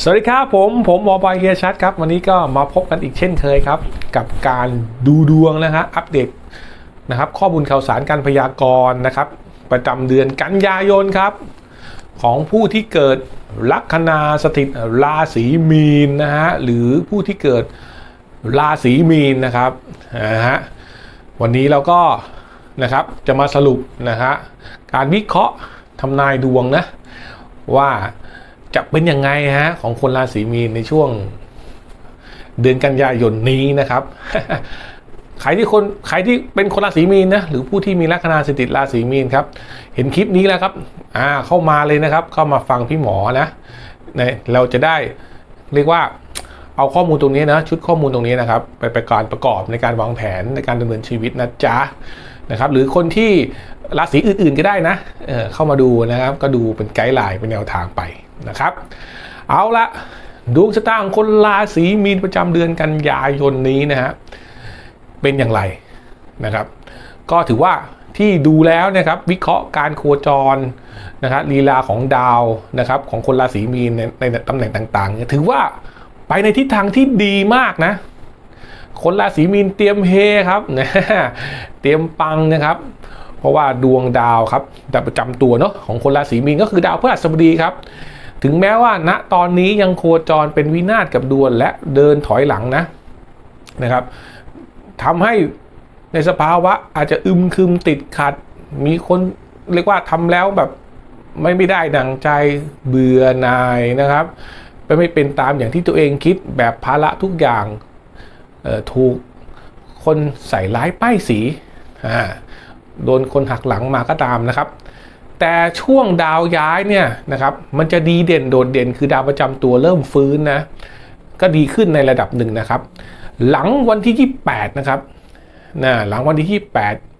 สวัสดีครับผม ผมหมอบอยเฮียชัดครับ วันนี้ก็มาพบกันอีกเช่นเคยครับ กับการดูดวงนะฮะอัปเดตนะครับ ข้อมูลข่าวสารการพยากรณ์นะครับ ประจำเดือนกันยายนครับ ของผู้ที่เกิดลัคนาสถิตราศีมีนนะฮะหรือผู้ที่เกิดราศีมีนนะครับนะฮะวันนี้เราก็นะครับจะมาสรุปนะฮะการวิเคราะห์ทำนายดวงนะว่า จะเป็นยังไงฮะของคนราศีมีนในช่วงเดือนกันยายนนี้นะครับ ใครที่คนใครที่เป็นคนราศีมีนนะหรือผู้ที่มีลัคนาสถิตราศีมีนครับ เห็นคลิปนี้แล้วครับ อ่าเข้ามาเลยนะครับ เข้ามาฟังพี่หมอนะเนี่ยเราจะได้เรียกว่าเอาข้อมูลตรงนี้นะชุดข้อมูลตรงนี้นะครับ ไปประการประกอบในการวางแผนในการดำเนินชีวิตนะจ๊ะนะครับ หรือคนที่ราศีอื่นๆก็ได้นะเเข้ามาดูนะครับ ก็ดูเป็นไกด์ไลน์เป็นแนวทางไป นะครับ เอาละดวงชะตาของคนราศีมีนประจำเดือนกันยายนนี้นะฮะเป็นอย่างไรนะครับ ก็ถือว่าที่ดูแล้วนะครับวิเคราะห์การโคจรนะครับลีลาของดาวนะครับของคนราศีมีนในในตำแหน่งต่างๆ ถือว่าไปในทิศทางที่ดีมากนะ คนราศีมีนเตรียมเฮครับนะเตรียมปังนะครับ เพราะว่าดวงดาวครับดาวประจำตัวเนาะของคนราศีมีนก็คือดาวพฤหัสบดีครับ ถึงแม้ว่าณตอนนี้ยังโคจรเป็นวินาศกับดวงและเดินถอยหลังนะนะครับทำให้ในสภาวะอาจจะอึมครึมติดขัด มีคนเรียกว่าทำแล้วแบบไม่ไม่ได้ดังใจเบื่อหน่ายนะครับไปไม่เป็นตามอย่างที่ตัวเองคิดแบบภาระทุกอย่างถูกคนใส่ร้ายป้ายสีโดนคนหักหลังมาก็ตามนะครับ แต่ช่วงดาวย้ายเนี่ยนะครับมันจะดีเด่นโดดเด่นคือดาวประจำตัวเริ่มฟื้นนะก็ดีขึ้นในระดับหนึ่งนะครับ หลังวันที่ 28 นะครับนะหลังวันที่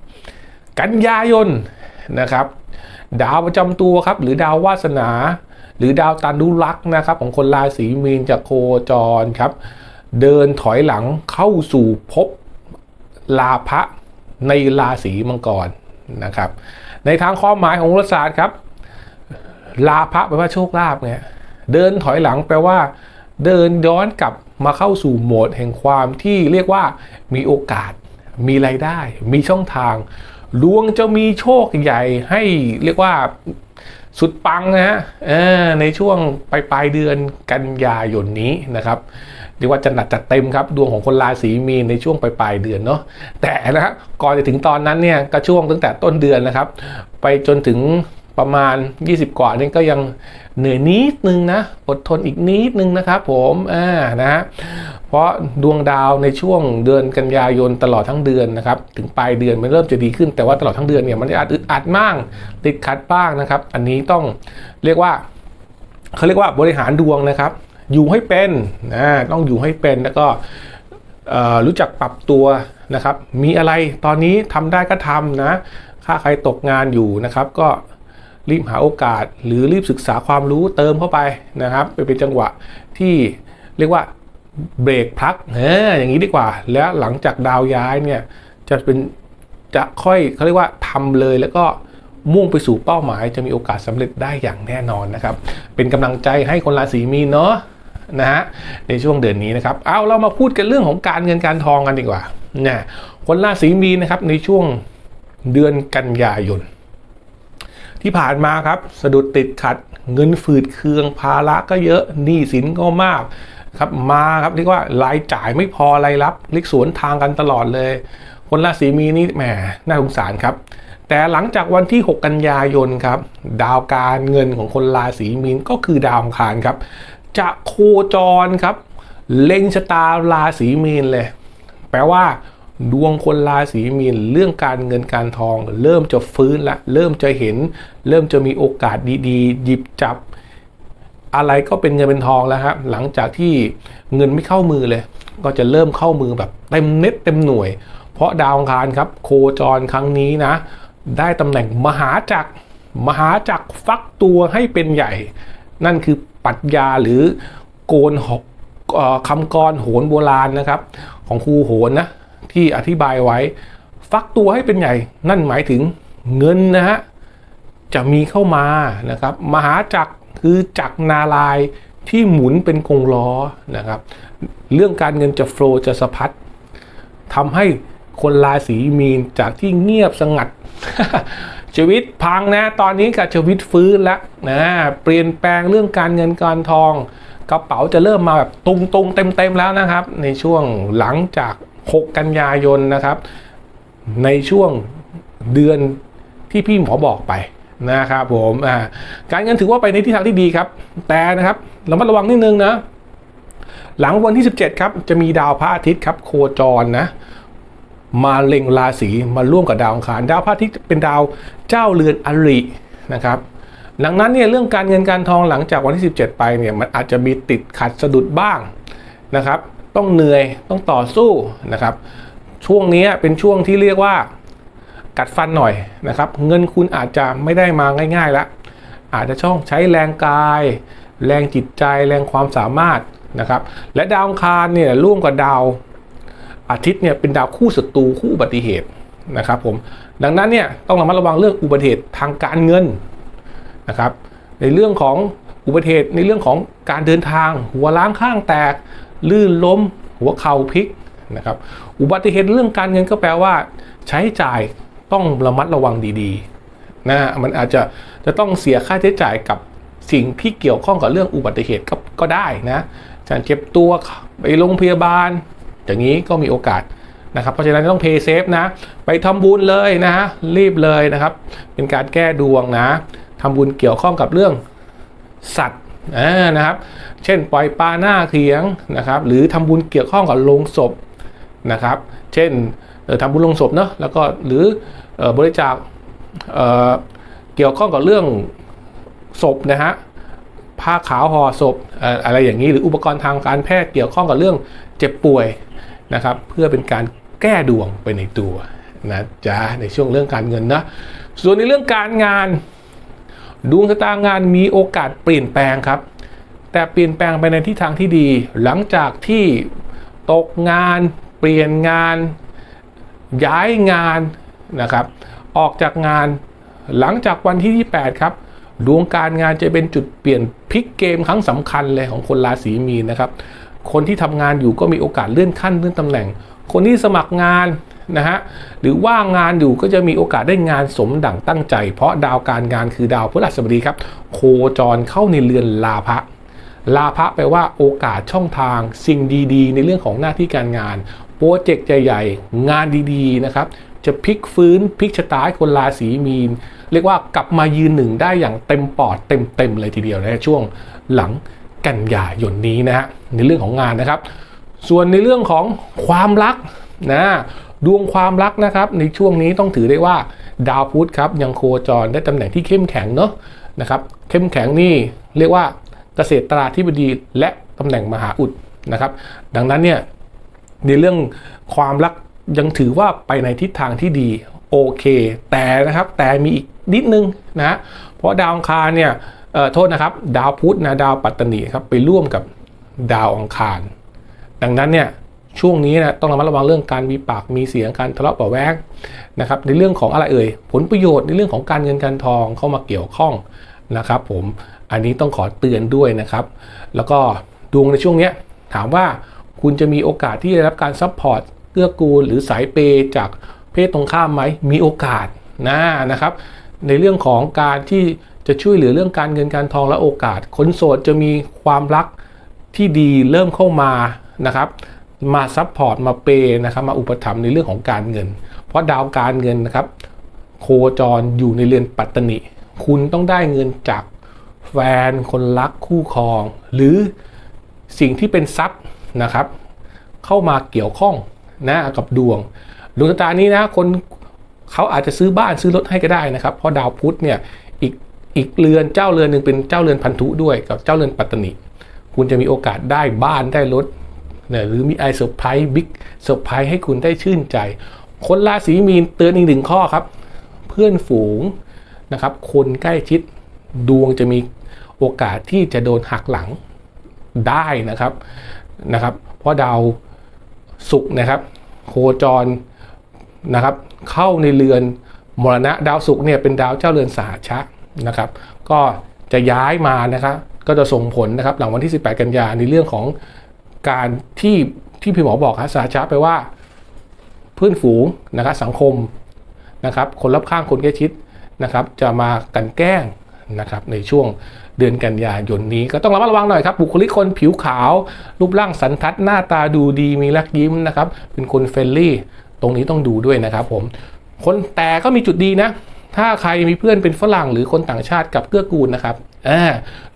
28 กันยายนนะครับ ดาวประจำตัวครับ หรือดาววาสนา หรือดาวตันดุรักษ์นะครับ ของคนราศีมีนจะโคจรครับ เดินถอยหลังเข้าสู่ภพลาภะในราศีมังกรนะครับ ในทางความหมายของโหราศาสตร์ครับ ลาภะแปลว่าโชคลาภเนี่ยเดินถอยหลังแปลว่า เดินย้อนกลับมาเข้าสู่โหมดแห่งความที่เรียกว่ามีโอกาส มีรายได้ มีช่องทางดวงจะมีโชคใหญ่ให้เรียกว่าสุดปังนะฮะในช่วงปลายปลายเดือนกันยายนนี้นะครับ เรียกว่าจะหนักจัดเต็มครับดวงของคนราศีมีนในช่วงปลายปลายเดือนเนาะแต่นะฮะก่อนจะถึงตอนนั้นเนี่ยก็ช่วงตั้งแต่ต้นเดือนนะครับ ไปจนถึงประมาณ 20 กว่านี่ก็ยังเหนื่อยนิดนึงนะ อดทนอีกนิดนึงนะครับผมอ่านะฮะเพราะดวงดาวในช่วงเดือนกันยายนตลอดทั้งเดือนนะครับถึงปลายเดือนมันเริ่มจะดีขึ้นแต่ว่าตลอดทั้งเดือนเนี่ยมันจะอาจอึดอัดมากติดขัดบ้างนะครับ อันนี้ต้องเรียกว่าเขาเรียกว่าบริหารดวงนะครับ อยู่ให้เป็นนะต้องอยู่ให้เป็นแล้วก็รู้จักปรับตัวนะครับ มีอะไรตอนนี้ทำได้ก็ทำนะถ้าใครตกงานอยู่นะครับ ก็รีบหาโอกาสหรือรีบศึกษาความรู้เติมเข้าไปนะครับไปเป็นจังหวะที่เรียกว่าเบรกพักเอออย่างนี้ดีกว่า แล้วหลังจากดาวย้ายเนี่ยจะเป็นจะค่อยเขาเรียกว่าทำเลยแล้วก็มุ่งไปสู่เป้าหมายจะมีโอกาสสำเร็จได้อย่างแน่นอนนะครับ เป็นกำลังใจให้คนราศีมีนเนาะ นะฮะในช่วงเดือนนี้นะครับ เอาเรามาพูดกันเรื่องของการเงินการทองกันดีกว่าเนี่ยคนราศีมีนนะครับในช่วงเดือนกันยายนที่ผ่านมาครับสะดุดติดขัดเงินฝืดเคืองภาระก็เยอะหนี้สินก็มากครับมาครับเรียกว่ารายจ่ายไม่พอรายรับเลิกสวนทางกันตลอดเลย คนราศีมีนนี่แหมน่าสงสารครับ แต่หลังจากวันที่ 6 กันยายนครับ ดาวการเงินของคนราศีมีนก็คือดาวอังคารครับ จะโคจรครับ เล็งชะตาราศีมีนเลย แปลว่า ดวงคนราศีมีน เรื่องการเงินการทอง เริ่มจะฟื้นละเริ่มจะเห็น เริ่มจะมีโอกาสดีๆ หยิบจับ อะไรก็เป็นเงินเป็นทองแล้วครับหลังจากที่เงินไม่เข้ามือเลย ก็จะเริ่มเข้ามือแบบเต็มเม็ดเต็มหน่วย เพราะดาวอังคารครับ โคจรครั้งนี้นะ ได้ตำแหน่งมหาจักรมหาจักรฟักตัวให้เป็นใหญ่ นั่นคือ ปรัชญาหรือโกนหกเอ่อคำกรโหนโบราณนะครับ ของครูโหนนะที่อธิบายไว้ ฟักตัวให้เป็นใหญ่ นั่นหมายถึงเงินนะฮะจะมีเข้ามานะครับ มหาจักรคือจักรนาลายที่หมุนเป็นกงล้อนะครับ เรื่องการเงินจะโฟล์จะสะพัดทำให้คนราศีมีนจากที่เงียบสงัด ชีวิตพังนะ ตอนนี้กับชีวิตฟื้นแล้วนะเปลี่ยนแปลงเรื่องการเงินการทอง กระเป๋าจะเริ่มมาแบบตุงตุงเต็มเต็มแล้วนะครับ ในช่วงหลังจาก 6 กันยายนนะครับ ในช่วงเดือนที่พี่หมอบอกไปนะครับผมการเงินถือว่าไปในทิศทางที่ดีครับ แต่นะครับระมัดระวังนิดนึงนะหลังวันที่ 17 ครับ จะมีดาวพระอาทิตย์ครับ โคจรนะ มาเล็งราศีมาร่วมกับดาวอังคาร ดาวพระอาทิตย์เป็นดาวเจ้าเรือนอรินะครับดังนั้นเนี่ยเรื่องการเงินการทองหลังจากวันที่ 17 ไปเนี่ยมันอาจจะมีติดขัดสะดุดบ้างนะครับ ต้องเหนื่อยต้องต่อสู้นะครับ ช่วงนี้เป็นช่วงที่เรียกว่ากัดฟันหน่อยนะครับ เงินคุณอาจจะไม่ได้มาง่ายๆละอาจจะช่องใช้แรงกาย แรงจิตใจแรงความสามารถนะครับ และดาวอังคารเนี่ยร่วมกับดาว อาทิตย์เนี่ยเป็นดาวคู่ศัตรูคู่อุบัติเหตุนะครับผมดังนั้นเนี่ยต้องระมัดระวังเรื่องอุบัติเหตุทางการเงินนะครับ ในเรื่องของอุบัติเหตุในเรื่องของการเดินทาง หัวล้างข้างแตก ลื่นล้ม หัวเข่าพลิกนะครับอุบัติเหตุเรื่องการเงินก็แปลว่า ใช้จ่ายต้องระมัดระวังดีๆนะมันอาจจะจะต้องเสียค่าใช้จ่ายกับสิ่งที่เกี่ยวข้องกับเรื่องอุบัติเหตุก็ก็ได้นะการเจ็บตัวไปโรงพยาบาล อย่างนี้ก็มีโอกาสนะครับเพราะฉะนั้นต้องเพย์เซฟนะ ไปทำบุญเลยนะฮะรีบเลยนะครับ เป็นการแก้ดวงนะทำบุญเกี่ยวข้องกับเรื่องสัตว์นะครับ เช่นปล่อยปลาหน้าเขียงนะครับ หรือทำบุญเกี่ยวข้องกับโลงศพนะครับ เช่นเอ่อทำบุญโลงศพเนาะแล้วก็หรืออบริจาคเเกี่ยวข้องกับเรื่องศพนะฮะผ้าขาวห่อศพอะไรอย่างนี้หรืออุปกรณ์ทางการแพทย์เกี่ยวข้องกับเรื่องเจ็บป่วย นะครับเพื่อเป็นการแก้ดวงไปในตัวนะจ๊ะในช่วงเรื่องการเงินนะส่วนในเรื่องการงาน ดวงชะตางานมีโอกาสเปลี่ยนแปลงครับ แต่เปลี่ยนแปลงไปในทิศทางที่ดี หลังจากที่ตกงานเปลี่ยนงาน ย้ายงานนะครับ ออกจากงานหลังจากวันที่ 28 ครับ ดวงการงานจะเป็นจุดเปลี่ยนพลิกเกมครั้งสำคัญเลยของคนราศีมีนนะครับ คนที่ทำงานอยู่ก็มีโอกาสเลื่อนขั้นเลื่อนตำแหน่ง คนที่สมัครงานนะฮะหรือว่างงานอยู่ก็จะมีโอกาสได้งานสมดั่งตั้งใจ เพราะดาวการงานคือดาวพฤหัสบดีครับ โคจรเข้าในเรือนลาภะลาภะแปลว่าโอกาสช่องทางสิ่งดีๆ ในเรื่องของหน้าที่การงานโปรเจกต์ใหญ่ๆ งานดีๆนะครับจะพลิกฟื้นพลิกชะตาคนราศีมีน เรียกว่ากลับมายืนหนึ่งได้อย่างเต็มปอดเต็มๆเลยทีเดียวในช่วงหลัง กันยายนนี้นะฮะในเรื่องของงานนะครับ ส่วนในเรื่องของความรักนะดวงความรักนะครับในช่วงนี้ต้องถือได้ว่าดาวพุธครับยังโคจรได้ตำแหน่งที่เข้มแข็งเนาะนะครับเข้มแข็งนี่เรียกว่าเกษตราธิบดีและตำแหน่งมหาอุดนะครับ ดังนั้นเนี่ยในเรื่องความรักยังถือว่าไปในทิศทางที่ดีโอเค แต่นะครับแต่มีอีกนิดนึงนะเพราะดาวอังคารเนี่ย โทษนะครับ ดาวพุธนะดาวปัตตนีครับไปร่วมกับดาวอังคาร ดังนั้นเนี่ยช่วงนี้นะต้องระมัดระวังเรื่องการมีปากมีเสียงการทะเลาะเบาแวงนะครับในเรื่องของอะไรเอ่ยผลประโยชน์ในเรื่องของการเงินการทองเข้ามาเกี่ยวข้องนะครับ ผมอันนี้ต้องขอเตือนด้วยนะครับ แล้วก็ดวงในช่วงนี้ถามว่าคุณจะมีโอกาสที่จะได้รับการซัพพอร์ตเกื้อกูลหรือสายเปย์จากเพศตรงข้ามไหมมีโอกาสนะนะครับ ในเรื่องของการที่ จะช่วยเหลือเรื่องการเงินการทองและโอกาส คนโสดจะมีความรักที่ดีเริ่มเข้ามานะครับมาซัพพอร์ตมาเปย์นะครับมาอุปถัมภ์ในเรื่องของการเงิน เพราะดาวการเงินนะครับ โคจรอยู่ในเรือนปัตตนิ คุณต้องได้เงินจากแฟนคนรักคู่ครอง หรือสิ่งที่เป็นทรัพย์นะครับ เข้ามาเกี่ยวข้องนะกับดวง ดวงตานี้นะคนเขาอาจจะซื้อบ้านซื้อรถให้ก็ได้นะครับ เพราะดาวพุธเนี่ย อีกเรือนเจ้าเรือนหนึ่งเป็นเจ้าเรือนพันธุด้วยกับเจ้าเรือนปัตตนิคุณจะมีโอกาสได้บ้านได้รถนี่ยหรือมีไอเซอร์ไพรส์บิ๊กเซอร์ไพรส์ให้คุณได้ชื่นใจ คนราศีมีนเตือนอีกหนึ่งข้อครับ เพื่อนฝูงนะครับ คนใกล้ชิดดวงจะมีโอกาสที่จะโดนหักหลังได้นะครับนะครับ เพราะดาวศุกร์นะครับ โคจรนะครับ เข้าในเรือนมรณะดาวศุกร์เนี่ยเป็นดาวเจ้าเรือนสหชะ นะครับ ก็จะย้ายมานะครับก็จะส่งผลนะครับหลังวันที่ 18 กันยาในเรื่องของการที่ที่พี่หมอบอกฮะสาชาไปว่าเพื่อนฝูงนะครับสังคมนะครับคนรอบข้างคนใกล้ชิดนะครับ จะมากันแกล้งนะครับในช่วงเดือนกันยายนนี้ก็ต้องระมัดระวังหน่อยครับ บุคลิกคนผิวขาว รูปร่างสันทัดหน้าตาดูดีมีรักยิ้มนะครับ เป็นคนเฟรนลี่ ตรงนี้ต้องดูด้วยนะครับผม คนแต่ก็มีจุดดีนะ ถ้าใครมีเพื่อนเป็นฝรั่งหรือคนต่างชาติกับเกื้อกูลนะครับ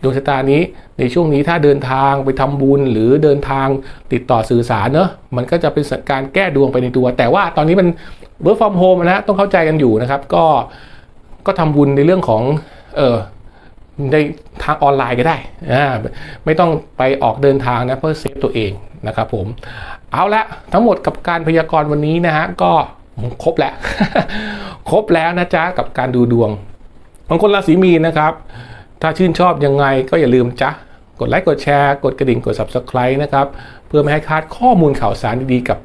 ดวงชะตานี้ในช่วงนี้ถ้าเดินทางไปทำบุญหรือเดินทางติดต่อสื่อสารเนอะมันก็จะเป็นการแก้ดวงไปในตัว แต่ว่าตอนนี้มัน work from home นะฮะต้องเข้าใจกันอยู่นะครับ ก็ก็ทำบุญในเรื่องของเออในทางออนไลน์ก็ได้อ่าไม่ต้องไปออกเดินทางนะเพื่อเซฟตัวเองนะครับผม เอาละทั้งหมดกับการพยากรณ์วันนี้นะฮะก็ครบแล้ว ครบแล้วนะจ๊ะกับการดูดวงบางคนราศีมีนนะครับ ถ้าชื่นชอบยังไงก็อย่าลืมจ๊ะกดไลค์กดแชร์กดกระดิ่งกด subscribe นะครับ เพื่อไม่ให้พลาดข้อมูลข่าวสารดีๆ กับ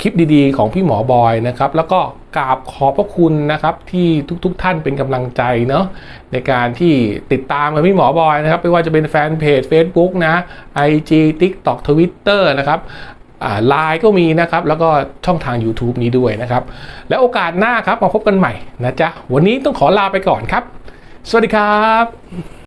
คลิปดีๆ ของพี่หมอบอยนะครับ แล้วก็กราบขอบพระคุณนะครับที่ทุกๆทท่านเป็นกำลังใจเนาะในการที่ติดตามกับพี่หมอบอยนะครับ ไม่ว่าจะเป็นแฟนเพจ Facebook นะ IG TikTok Twitter นะครับ ไลน์ก็มีนะครับ แล้วก็ช่องทาง YouTube นี้ด้วยนะครับ แล้วโอกาสหน้าครับมาพบกันใหม่นะจ๊ะ วันนี้ต้องขอลาไปก่อนครับ สวัสดีครับ